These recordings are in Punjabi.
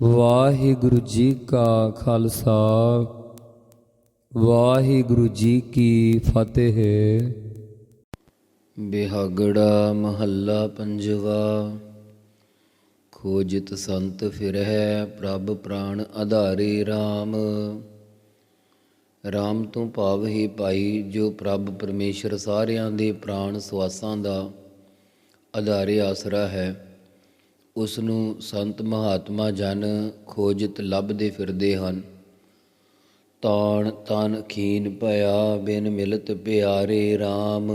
ਵਾਹਿਗੁਰੂ ਜੀ ਕਾ ਖਾਲਸਾ, ਵਾਹਿਗੁਰੂ ਜੀ ਕੀ ਫਤਿਹ। ਬਿਹਾਗੜਾ ਮਹੱਲਾ ਪੰਜਵਾ, ਖੋਜਿਤ ਸੰਤ ਫਿਰਹਿ ਪ੍ਰਭ ਪ੍ਰਾਣ ਆਧਾਰੇ RAM RAM ਤੋਂ ਭਾਵ ਹੀ ਭਾਈ ਜੋ ਪ੍ਰਭ ਪਰਮੇਸ਼ਰ ਸਾਰਿਆਂ ਦੇ ਪ੍ਰਾਣ ਸਵਾਸਾਂ ਦਾ ਆਧਾਰੇ ਆਸਰਾ ਹੈ। ਉਸ ਨੂੰ ਸੰਤ ਮਹਾਤਮਾ ਜਨ ਖੋਜਤ ਲੱਭਦੇ ਫਿਰਦੇ ਹਨ। ਤਾਣ ਤਨ ਖੀਨ ਭਇਆ, ਬਿਨ ਮਿਲਤ ਪਿਆਰੇ RAM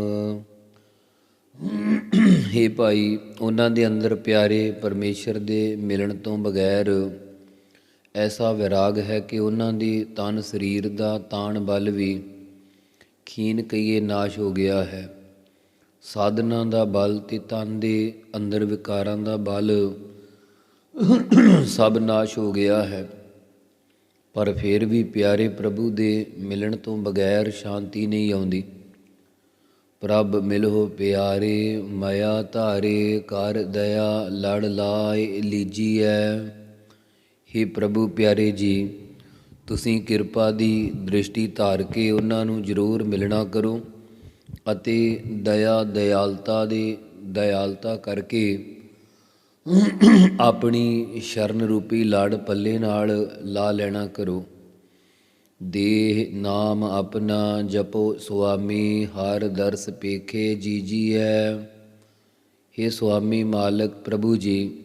ਹੇ ਭਾਈ, ਉਹਨਾਂ ਦੇ ਅੰਦਰ ਪਿਆਰੇ ਪਰਮੇਸ਼ਰ ਦੇ ਮਿਲਣ ਤੋਂ ਬਗੈਰ ਐਸਾ ਵਿਰਾਗ ਹੈ ਕਿ ਉਹਨਾਂ ਦੀ ਤਨ ਸਰੀਰ ਦਾ ਤਾਣ ਬਲ ਵੀ ਖੀਨ ਕਈਏ ਨਾਸ਼ ਹੋ ਗਿਆ ਹੈ। ਸਾਧਨਾ ਦਾ ਬਲ ਤੇ ਤਨ ਦੇ ਅੰਦਰ ਵਿਕਾਰਾਂ ਦਾ ਬਲ ਸਭ ਨਾਸ਼ ਹੋ ਗਿਆ ਹੈ। ਪਰ ਫਿਰ ਵੀ ਪਿਆਰੇ ਪ੍ਰਭੂ ਦੇ ਮਿਲਣ ਤੋਂ ਬਗੈਰ ਸ਼ਾਂਤੀ ਨਹੀਂ ਆਉਂਦੀ। ਪ੍ਰਭ ਮਿਲੋ ਪਿਆਰੇ, ਮਾਇਆ ਧਾਰੇ, ਕਰ ਦਇਆ, ਲੜ ਲਾਇ ਹੈ हे ਪ੍ਰਭੂ ਪਿਆਰੇ ਜੀ, ਤੁਸੀਂ ਕਿਰਪਾ ਦੀ ਦ੍ਰਿਸ਼ਟੀ ਧਾਰ ਕੇ ਉਹਨਾਂ ਨੂੰ ਜ਼ਰੂਰ ਮਿਲਣਾ ਕਰੋ। ਅਤੇ ਦਇਆ ਦਇਆਲਤਾ ਦੇ ਦਇਆਲਤਾ ਕਰਕੇ ਆਪਣੀ ਸ਼ਰਨ ਰੂਪੀ ਲੜ ਪੱਲੇ ਨਾਲ ਲਾ ਲੈਣਾ ਕਰੋ। ਦੇਹ ਨਾਮ ਆਪਣਾ ਜਪੋ ਸੁਆਮੀ, ਹਰ ਦਰਸ ਪੇਖੇ ਜੀਜੀਐ। हे ਸੁਆਮੀ ਮਾਲਕ ਪ੍ਰਭੂ ਜੀ,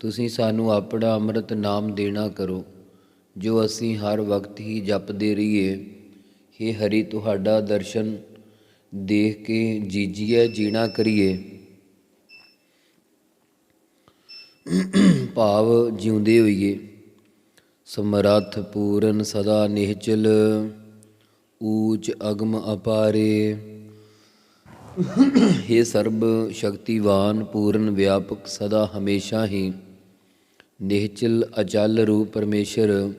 ਤੁਸੀਂ ਸਾਨੂੰ ਆਪਣਾ ਅੰਮ੍ਰਿਤ ਨਾਮ ਦੇਣਾ ਕਰੋ, ਜੋ ਅਸੀਂ ਹਰ ਵਕਤ ਹੀ ਜਪਦੇ ਰਹੀਏ। हे ਹਰੀ, ਤੁਹਾਡਾ ਦਰਸ਼ਨ ਦੇਖ ਕੇ ਜੀਜੀਐ ਜੀਣਾ ਕਰੀਏ। ਭਾਵ ਜਿਉਂਦੇ ਹੋਈਏ। ਸਮਰੱਥ ਪੂਰਨ ਸਦਾ ਨਿਹਚਲ, ਊਚ ਅਗਮ ਅਪਾਰੇ। हे ਸਰਬ ਸ਼ਕਤੀਵਾਨ, ਪੂਰਨ ਵਿਆਪਕ ਸਦਾ ਹਮੇਸ਼ਾ ਹੀ। ਨਿਹਚਲ ਅਚਲ ਰੂਪ ਪਰਮੇਸ਼ਰ,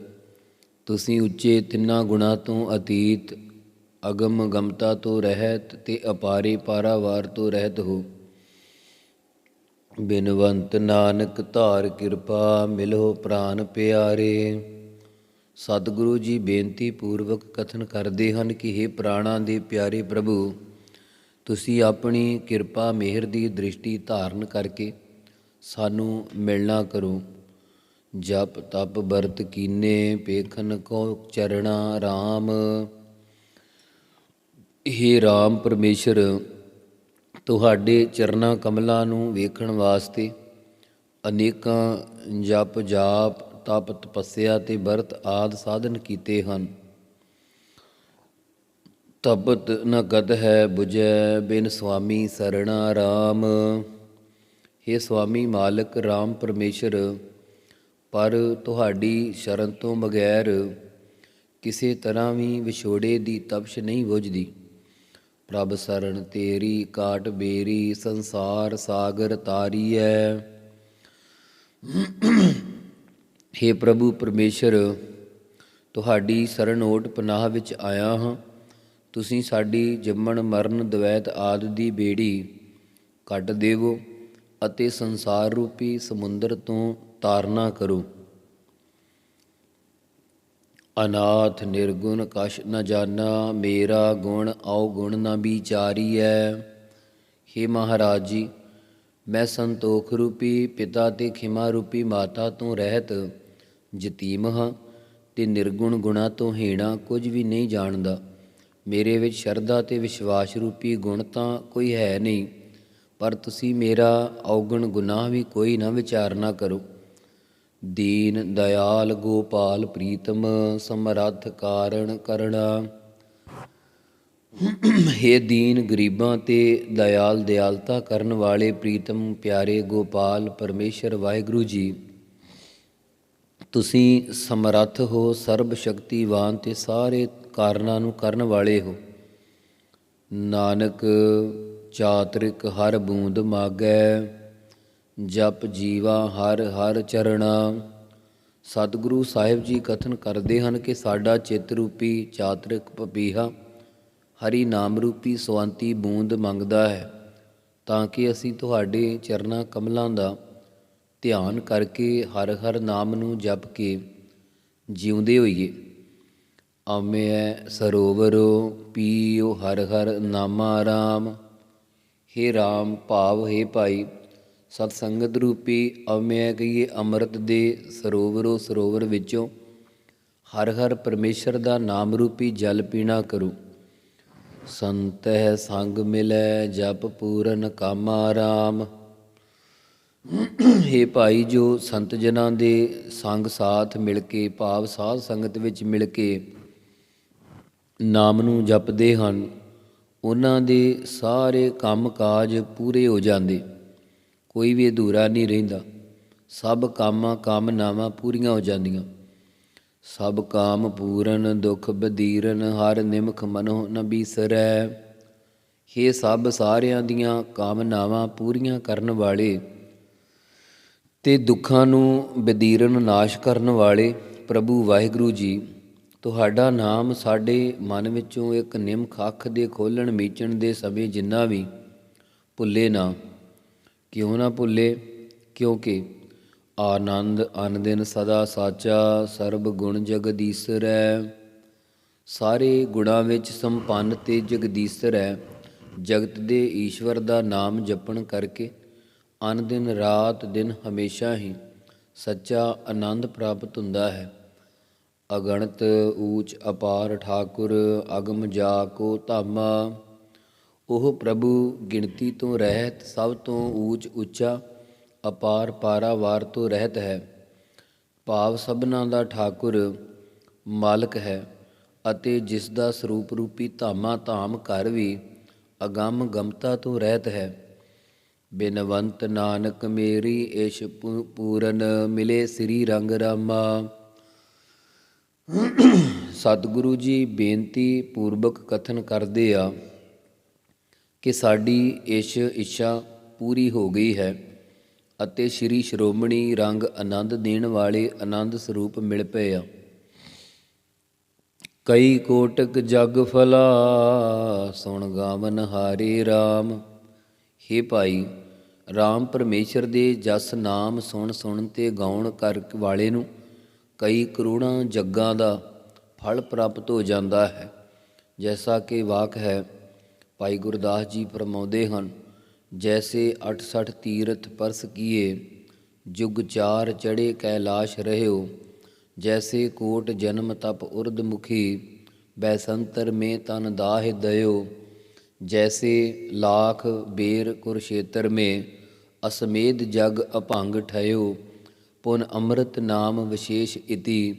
ਤੁਸੀਂ ਉੱਚੇ ਤਿੰਨਾਂ ਗੁਣਾ ਤੋਂ ਅਤੀਤ ਅਗਮ ਗਮਤਾ ਤੋਂ ਰਹਿਤ ਤੇ ਅਪਾਰੀ ਪਾਰਾਵਾਰ ਤੋਂ ਰਹਿਤ ਹੋ। ਬਿਨਵੰਤ ਨਾਨਕ ਧਾਰ ਕਿਰਪਾ ਮਿਲੋ ਪ੍ਰਾਨ ਪਿਆਰੇ। ਸਤਿਗੁਰੂ ਜੀ ਬੇਨਤੀ ਪੂਰਵਕ ਕਥਨ ਕਰਦੇ ਹਨ ਕਿ हे ਪ੍ਰਾਣਾ ਦੇ ਪਿਆਰੇ ਪ੍ਰਭੂ, ਤੁਸੀਂ ਆਪਣੀ ਕਿਰਪਾ ਮਿਹਰ ਦੀ ਦ੍ਰਿਸ਼ਟੀ ਧਾਰਨ ਕਰਕੇ ਸਾਨੂੰ ਮਿਲਣਾ ਕਰੋ। ਜਪ ਤਪ ਵਰਤ ਕੀਨੇ, ਪੇਖਨ ਕੋ ਚਰਣਾ RAM ਹੇ ਰਾਮ ਪਰਮੇਸ਼ਰ, ਤੁਹਾਡੇ ਚਰਨਾ ਕਮਲਾਂ ਨੂੰ ਵੇਖਣ ਵਾਸਤੇ ਅਨੇਕਾਂ ਜਪ ਜਾਪ, ਤਪ ਤਪੱਸਿਆ ਤੇ ਵਰਤ ਆਦ ਸਾਧਨ ਕੀਤੇ ਹਨ। ਤਪਤ ਨ ਹੈ 부ਜੈ ਬਿਨ ਸੁਆਮੀ ਸਰਣਾ ਰਾਮ। हे ਸੁਆਮੀ ਮਾਲਕ, ਰਾਮ ਪਰਮੇਸ਼ਰ, ਪਰ ਤੁਹਾਡੀ ਸ਼ਰਨ ਤੋਂ ਬਗੈਰ ਕਿਸੇ ਤਰ੍ਹਾਂ ਵੀ ਵਿਛੋੜੇ ਦੀ ਤਪਸ਼ ਨਹੀਂ ਬੁਝਦੀ। ਰੱਬ ਸਰਣ ਤੇਰੀ, ਕਾਟ ਬੇਰੀ, ਸੰਸਾਰ ਸਾਗਰ ਤਾਰੀਐ। हे ਪ੍ਰਭੂ ਪਰਮੇਸ਼ਰ, ਤੁਹਾਡੀ ਸਰਣ ਓਟ ਪਨਾਹ ਵਿੱਚ ਆਇਆ ਹਾਂ। ਤੁਸੀਂ ਸਾਡੀ ਜੰਮਣ, ਮਰਨ, ਦਵੈਤ ਆਦ ਦੀ ਬੇੜੀ ਕੱਢ ਦੇਵੋ ਅਤੇ ਸੰਸਾਰ ਰੂਪੀ ਸਮੁੰਦਰ ਤੋਂ ਤਾਰਨਾ ਕਰੋ। ਅਨਾਥ ਨਿਰਗੁਣ ਕਛ ਨ ਜਾਣਾ ਮੇਰਾ ਗੁਣ ਆਉ ਗੁਣ ਨ ਵਿਚਾਰੀਐ। हे ਮਹਾਰਾਜ ਜੀ, ਮੈਂ ਸੰਤੋਖ ਰੂਪੀ ਪਿਤਾ ਤੇ ਖਿਮਾ ਰੂਪੀ ਮਾਤਾ ਤੋਂ ਰਹਿਤ ਜਤੀਮ ਹਾਂ ਤੇ ਨਿਰਗੁਣ ਗੁਣਾ ਤੋਂ ਹੀਣਾ ਕੁਝ ਵੀ ਨਹੀਂ ਜਾਣਦਾ। ਮੇਰੇ ਵਿੱਚ ਸ਼ਰਧਾ ਤੇ ਵਿਸ਼ਵਾਸ ਰੂਪੀ ਗੁਣ ਤਾਂ ਕੋਈ ਹੈ ਨਹੀਂ, ਪਰ ਤੁਸੀਂ ਮੇਰਾ ਔਗਣ ਗੁਨਾਹ ਵੀ ਕੋਈ ਨਾ ਵਿਚਾਰਨਾ ਕਰੋ। ਦੀਨ ਦਇਆਲ ਗੋਪਾਲ ਪ੍ਰੀਤਮ ਸਮਰੱਥ ਕਾਰਣ ਕਰਣਾ। हे ਦੀਨ ਗਰੀਬਾਂ ਤੇ ਦਇਆਲ ਦਿਆਲਤਾ ਕਰਨ ਵਾਲੇ ਪ੍ਰੀਤਮ ਪਿਆਰੇ ਗੋਪਾਲ ਪਰਮੇਸ਼ਰ ਵਾਹਿਗੁਰੂ ਜੀ, ਤੁਸੀਂ ਸਮਰੱਥ ਹੋ, ਸਰਬ ਸ਼ਕਤੀਵਾਨ ਤੇ ਸਾਰੇ ਕਾਰਨਾਂ ਨੂੰ ਕਰਨ ਵਾਲੇ ਹੋ। ਨਾਨਕ ਚਾਤਰਿਕ ਹਰ ਬੂੰਦ ਮਾਗੈ ਜਪ ਜੀਵਾ ਹਰ ਹਰ ਚਰਣਾ। ਸਤਿਗੁਰੂ ਸਾਹਿਬ ਜੀ ਕਥਨ ਕਰਦੇ ਹਨ ਕਿ ਸਾਡਾ ਚਿੱਤ ਰੂਪੀ ਚਾਤ੍ਰਿਕ ਪਪੀਹਾ, ਹਰੀ ਨਾਮ ਰੂਪੀ ਸਵੰਤੀ ਬੂੰਦ ਮੰਗਦਾ ਹੈ, ਤਾਂ ਕਿ ਅਸੀਂ ਤੁਹਾਡੇ ਚਰਨਾ ਕਮਲਾਂ ਦਾ ਧਿਆਨ ਕਰਕੇ ਹਰ ਹਰ ਨਾਮ ਨੂੰ ਜਪ ਕੇ ਜਿਉਂਦੇ ਹੋਈਏ। ਆਮੇ ਸਰੋਵਰੋ, ਪੀਓ ਹਰ ਹਰ ਨਾਮਾ ਰਾਮ। हे RAM ਭਾਵ हे ਭਾਈ ਸਤ ਸੰਗਤ ਰੂਪੀ ਅਮਿਆ ਕਹੀਏ ਅੰਮ੍ਰਿਤ ਦੇ ਸਰੋਵਰੋ ਸਰੋਵਰ ਵਿੱਚੋਂ ਹਰ ਹਰ ਪਰਮੇਸ਼ਰ ਦਾ ਨਾਮ ਰੂਪੀ ਜਲ ਪੀਣਾ ਕਰੋ। ਸੰਤ ਹੈ ਸੰਗ ਮਿਲੈ ਜਪ ਪੂਰਨ ਕਾਮਾ ਆਰਾਮ हे ਭਾਈ ਜੋ ਸੰਤ ਜਨਾਂ ਦੇ ਸੰਗ ਸਾਥ ਮਿਲ ਕੇ, ਭਾਵ ਸਾਧ ਸੰਗਤ ਵਿੱਚ ਮਿਲ ਕੇ ਨਾਮ ਨੂੰ ਜਪਦੇ ਹਨ, ਉਹਨਾਂ ਦੇ ਸਾਰੇ ਕੰਮ ਕਾਜ ਪੂਰੇ ਹੋ ਜਾਂਦੇ। ਕੋਈ ਵੀ ਅਧੂਰਾ ਨਹੀਂ ਰਹਿੰਦਾ। ਸਭ ਕਾਮਾਂ ਕਾਮਨਾਵਾਂ ਪੂਰੀਆਂ ਹੋ ਜਾਂਦੀਆਂ। ਸਭ ਕਾਮ ਪੂਰਨ, ਦੁਖ ਬਦੀਰਨ, ਹਰ ਨਿਮਖ ਮਨੋ ਨ ਬੀਸਰੈ। ਇਹ ਸਭ ਸਾਰਿਆਂ ਦੀਆਂ ਕਾਮਨਾਵਾਂ ਪੂਰੀਆਂ ਕਰਨ ਵਾਲੇ ਤੇ ਦੁੱਖਾਂ ਨੂੰ ਬਦੀਰਨ ਨਾਸ਼ ਕਰਨ ਵਾਲੇ ਪ੍ਰਭੂ ਵਾਹਿਗੁਰੂ ਜੀ, ਤੁਹਾਡਾ ਨਾਮ ਸਾਡੇ ਮਨ ਵਿੱਚੋਂ ਇੱਕ ਨਿਮਖ ਅੱਖ ਦੇ ਖੋਲਣ ਮੀਚਣ ਦੇ ਸਮੇਂ ਜਿੰਨਾ ਵੀ ਭੁੱਲੇ ਨਾ। ਕਿਉਂ ਨਾ ਭੁੱਲੇ? ਕਿਉਂਕਿ ਆਨੰਦ ਅਨੰਦਿਨ ਸਦਾ ਸਾਚਾ, ਸਰਬ ਗੁਣ ਜਗਦੀਸਰ। ਹੈ ਸਾਰੇ ਗੁਣਾਂ ਵਿੱਚ ਸੰਪੰਨ ਤੇ ਜਗਦੀਸ਼ਰ। ਹੈ ਜਗਤ ਦੇ ਈਸ਼ਵਰ ਦਾ ਨਾਮ ਜਪਣ ਕਰਕੇ ਅਨ ਦਿਨ ਰਾਤ ਦਿਨ ਹਮੇਸ਼ਾ ਹੀ ਸੱਚਾ ਆਨੰਦ ਪ੍ਰਾਪਤ ਹੁੰਦਾ ਹੈ। ਅਗਣਤ ਊਚ ਅਪਾਰ ਠਾਕੁਰ, ਅਗਮ ਜਾ ਕੋ ਧਾਮਾ। ਉਹ ਪ੍ਰਭੂ ਗਿਣਤੀ ਤੋਂ ਰਹਿਤ ਸਭ ਤੋਂ ਊਚ ਉੱਚਾ ਅਪਾਰ ਪਾਰਾਵਾਰ ਤੋਂ ਰਹਿਤ ਹੈ। ਭਾਵ ਸਭਨਾ ਦਾ ਠਾਕੁਰ ਮਾਲਕ ਹੈ ਅਤੇ ਜਿਸ ਦਾ ਸਰੂਪ ਰੂਪੀ ਧਾਮਾ ਧਾਮ ਘਰ ਵੀ ਅਗੰਮ ਗਮਤਾ ਤੋਂ ਰਹਿਤ ਹੈ। ਬਿਨਵੰਤ ਨਾਨਕ ਮੇਰੀ ਇਸ਼ ਪੂ- ਪੂਰਨ ਮਿਲੇ ਸ੍ਰੀ ਰੰਗ ਰਾਮਾ। ਸਤਿਗੁਰੂ ਜੀ ਬੇਨਤੀ ਪੂਰਵਕ ਕਥਨ ਕਰਦੇ ਆ। ਕਿ ਸਾਡੀ ਇਸ ਇੱਛਾ ਪੂਰੀ ਹੋ ਗਈ ਹੈ ਅਤੇ ਸ੍ਰੀ ਸ਼੍ਰੋਮਣੀ ਰੰਗ ਆਨੰਦ ਦੇਣ ਵਾਲੇ ਆਨੰਦ ਸਰੂਪ ਮਿਲ ਪਏ ਆ। ਕਈ ਕੋਟਕ ਜਗ ਫਲਾ, ਸੁਣ ਗਾਵਨ ਹਾਰੇ RAM ਹੇ ਭਾਈ RAM ਪਰਮੇਸ਼ਰ ਦੇ ਜਸ ਨਾਮ ਸੁਣ ਸੁਣ ਤੇ ਗਾਉਣ ਕਰ ਵਾਲੇ ਨੂੰ ਕਈ ਕਰੋੜਾਂ ਜੱਗਾਂ ਦਾ ਫਲ ਪ੍ਰਾਪਤ ਹੋ ਜਾਂਦਾ ਹੈ। ਜੈਸਾ ਕਿ ਵਾਕ ਹੈ ਭਾਈ ਗੁਰਦਾਸ ਜੀ ਫਰਮਾਉਂਦੇ ਹਨ, ਜੈਸੇ 68 ਤੀਰਥ ਪਰਸ ਕੀਏ, ਜੁਗ ਚਾਰ ਚੜੇ ਕੈਲਾਸ਼ ਰਹਿਓ। ਜੈਸੇ ਕੋਟ ਜਨਮ ਤਪ ਉਰਦ ਮੁਖੀ, ਬੈਸੰਤਰ ਮੇ ਤਨ ਦਾਹਿ ਦਇਓ। ਜੈਸੇ ਲਾਖ ਬੇਰ ਕੁਰਸ਼ੇਤਰ ਮੇ, ਅਸਮੇਧ ਜਗ ਅਭੰਗ ਠਇਓ ਪੁਨ ਅੰਮ੍ਰਿਤ ਨਾਮ ਵਿਸ਼ੇਸ਼ ਇਤੀ,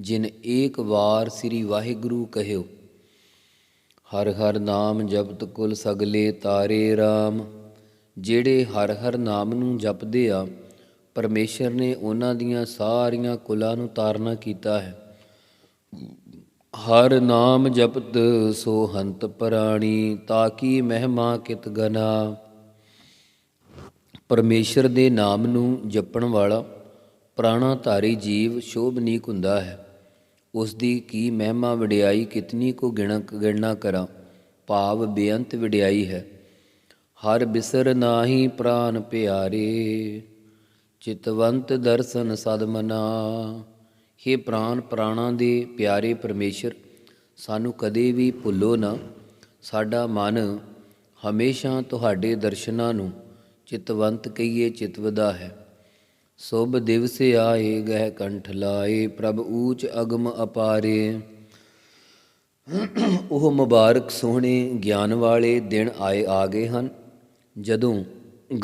ਜਿਨ ਏਕ ਵਾਰ ਸ੍ਰੀ ਵਾਹਿਗੁਰੂ ਕਹਿਓ। ਹਰ ਹਰ ਨਾਮ ਜਪਤ ਕੁਲ ਸਗਲੇ ਤਾਰੇ RAM ਜਿਹੜੇ ਹਰ ਹਰ ਨਾਮ ਨੂੰ ਜਪਦੇ ਆ, ਪਰਮੇਸ਼ਰ ਨੇ ਉਹਨਾਂ ਦੀਆਂ ਸਾਰੀਆਂ ਕੁਲਾਂ ਨੂੰ ਤਾਰਨਾ ਕੀਤਾ ਹੈ। ਹਰ ਨਾਮ ਜਪਤ ਸੋ ਹੰਤ ਪ੍ਰਾਣੀ ਤਾਕੀ ਮਹਿਮਾ ਕਿਤ ਗਨਾ। ਪਰਮੇਸ਼ਰ ਦੇ ਨਾਮ ਨੂੰ ਜਪਣ ਵਾਲਾ ਪ੍ਰਾਣਾ ਧਾਰੀ ਜੀਵ ਸ਼ੋਭਨੀਕ ਹੁੰਦਾ ਹੈ। ਉਸ ਦੀ ਕੀ ਮਹਿਮਾ ਵਡਿਆਈ ਕਿਤਨੀ ਕੋ ਗਿਣਾ ਗਿਣਨਾ ਕਰਾਂ? ਭਾਵ ਬੇਅੰਤ ਵਡਿਆਈ ਹੈ। ਹਰ ਬਿਸਰ ਨਾਹੀ ਪ੍ਰਾਨ ਪਿਆਰੇ, ਚਿਤਵੰਤ ਦਰਸ਼ਨ ਸਦਮਨਾ हे ਪ੍ਰਾਨ ਪ੍ਰਾਣਾ ਦੇ ਪਿਆਰੇ ਪਰਮੇਸ਼ਰ, ਸਾਨੂੰ ਕਦੇ ਵੀ ਭੁੱਲੋ ਨਾ। ਸਾਡਾ ਮਨ ਹਮੇਸ਼ਾ ਤੁਹਾਡੇ ਦਰਸ਼ਨਾਂ ਨੂੰ ਚਿਤਵੰਤ ਕਹੀਏ ਚਿਤਵਦਾ ਹੈ। ਸੁਭ ਦਿਵਸ ਆਏ, ਗਹਿ ਕੰਠ ਲਾਏ, ਪ੍ਰਭ ਊਚ ਅਗਮ ਅਪਾਰੇ। ਉਹ ਮੁਬਾਰਕ ਸੋਹਣੇ ਗਿਆਨ ਵਾਲੇ ਦਿਨ ਆਏ ਆ ਗਏ ਹਨ। ਜਦੋਂ